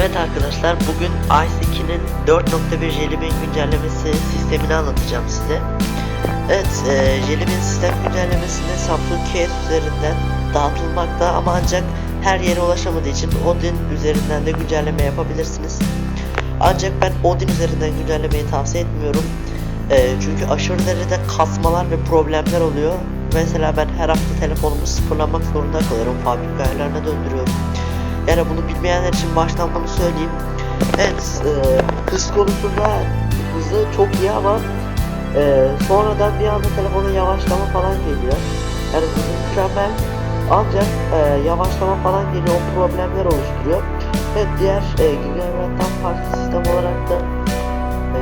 Evet arkadaşlar bugün Ice 2'nin 4.1 Jellybean güncellemesi sistemini anlatacağım size. Evet e, Jellybean sistem güncellemesinde Case üzerinden dağıtılmakta ama ancak her yere ulaşamadığı için Odin üzerinden de güncelleme yapabilirsiniz. Ancak ben Odin üzerinden güncellemeyi tavsiye etmiyorum. E, çünkü aşırı derecede kasmalar ve problemler oluyor. Mesela ben her hafta telefonumu sıfırlamak zorunda kalıyorum. Fabrika ayarlarına döndürüyorum. Yani bunu bilmeyenler için baştan bunu söyleyeyim. Evet, e, hız konusunda hızı çok iyi ama e, sonradan bir anda telefonun yavaşlama falan geliyor. Yani hızı mükemmel ancak e, yavaşlama falan geliyor, o problemler oluşturuyor. Evet, diğer e, Gigabyte'dan farklı sistem olarak da e,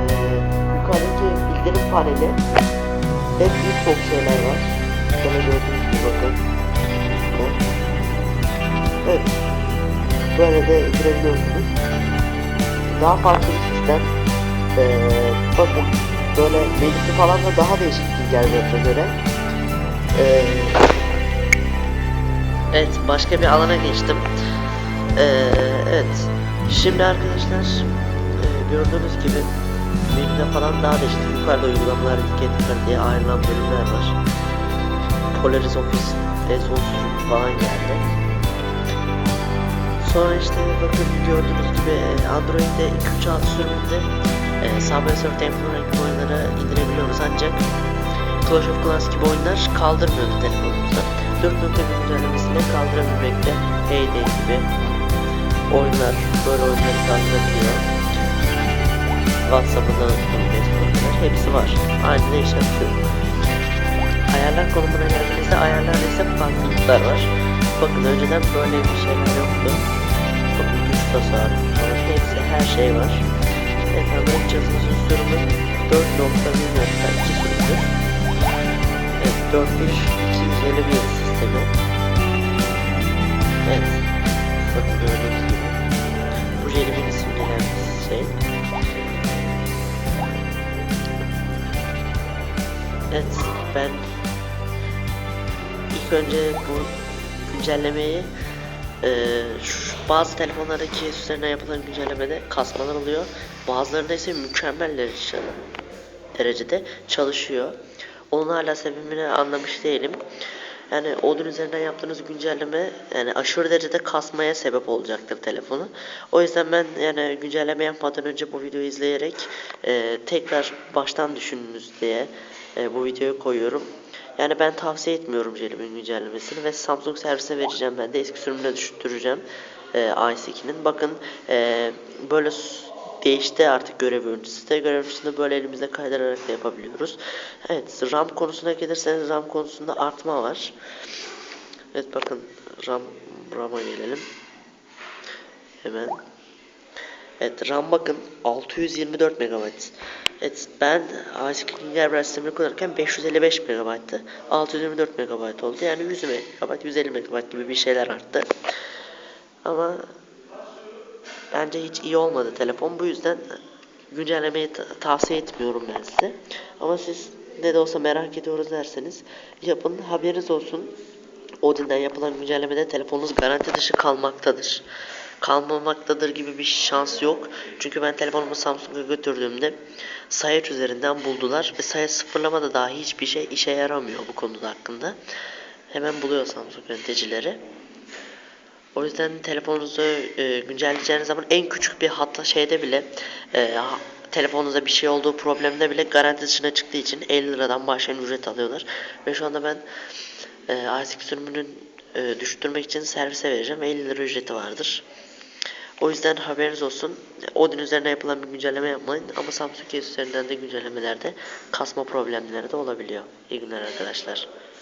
yukarıdaki bildirim paneli hep birçok şeyler var. Şöyle gördüğünüz gibi bakın. Evet. Böyle de indirebiliyorsunuz. Daha farklı bir sistem. Ee, bakın böyle menüsü falan da daha değişik Gigabyte'a göre. Ee, evet başka bir alana geçtim. Ee, evet. Şimdi arkadaşlar e, gördüğünüz gibi menüde falan daha değişik. Yukarıda uygulamalar, etiketler diye ayrılan bölümler var. Polaris Office ve sonsuzluk falan geldi. Sonra işte bakın gördüğünüz gibi e, Android'de 2.3.6 sürümünde e, Subway Surf Temple gibi oyunları indirebiliyoruz ancak Clash of Clans gibi oyunlar kaldırmıyordu telefonumuzda. 4.1 güncellemesiyle kaldırabilmekte Heyday gibi oyunlar böyle oyunları kaldırabiliyor. WhatsApp'ın Facebook'lar hepsi var. Aynı değişen şu. Ayarlar konumuna geldiğimizde ayarlarda ise farklılıklar var. Bakın önceden böyle bir şeyler yoktu. Bakın güç tasarruf hepsi her şey var. Evet Android cihazımızın sürümü 4.1.2 sürümü. Evet 4.251 sistemi. Evet. Bakın gördüğünüz gibi. Bu Jellybean isimlenen bir şey. Evet ben ilk önce bu güncellemeyi e, bazı telefonlardaki üzerine yapılan güncellemede kasmalar oluyor. Bazılarında ise mükemmel derece, derecede çalışıyor. Onun hala sebebini anlamış değilim. Yani Odin üzerinden yaptığınız güncelleme yani aşırı derecede kasmaya sebep olacaktır telefonu. O yüzden ben yani güncelleme yapmadan önce bu videoyu izleyerek e, tekrar baştan düşününüz diye e, bu videoyu koyuyorum. Yani ben tavsiye etmiyorum Jellybean güncellemesini ve Samsung servise vereceğim ben de eski sürümüne düşüreceğim e, i2'nin. Bakın e, böyle değişti artık görev örüntüsü de görev örüntüsünü böyle elimizde kaydırarak da yapabiliyoruz. Evet RAM konusuna gelirseniz RAM konusunda artma var. Evet bakın RAM RAM'a gelelim. Hemen. Evet RAM bakın 624 MB. Evet ben Asik Gigabyte sistemini kullanırken 555 MB'tı. 624 MB oldu. Yani 100 MB, 150 MB gibi bir şeyler arttı. Ama bence hiç iyi olmadı telefon. Bu yüzden güncellemeyi tavsiye etmiyorum ben size. Ama siz ne de olsa merak ediyoruz derseniz yapın haberiniz olsun. Odin'den yapılan güncellemede telefonunuz garanti dışı kalmaktadır kalmamaktadır gibi bir şans yok. Çünkü ben telefonumu Samsung'a götürdüğümde sayı üzerinden buldular ve sayı sıfırlamada dahi hiçbir şey işe yaramıyor bu konuda hakkında. Hemen buluyor Samsung yöneticileri. O yüzden telefonunuzu e, güncelleyeceğiniz zaman en küçük bir hatta şeyde bile e, telefonunuzda bir şey olduğu problemde bile garanti dışına çıktığı için 50 liradan başlayan ücret alıyorlar. Ve şu anda ben e, artık sürümünün e, düşürmek için servise vereceğim. 50 lira ücreti vardır. O yüzden haberiniz olsun. Odin üzerine yapılan bir güncelleme yapmayın. Ama Samsung üzerinden de güncellemelerde kasma problemleri de olabiliyor. İyi günler arkadaşlar.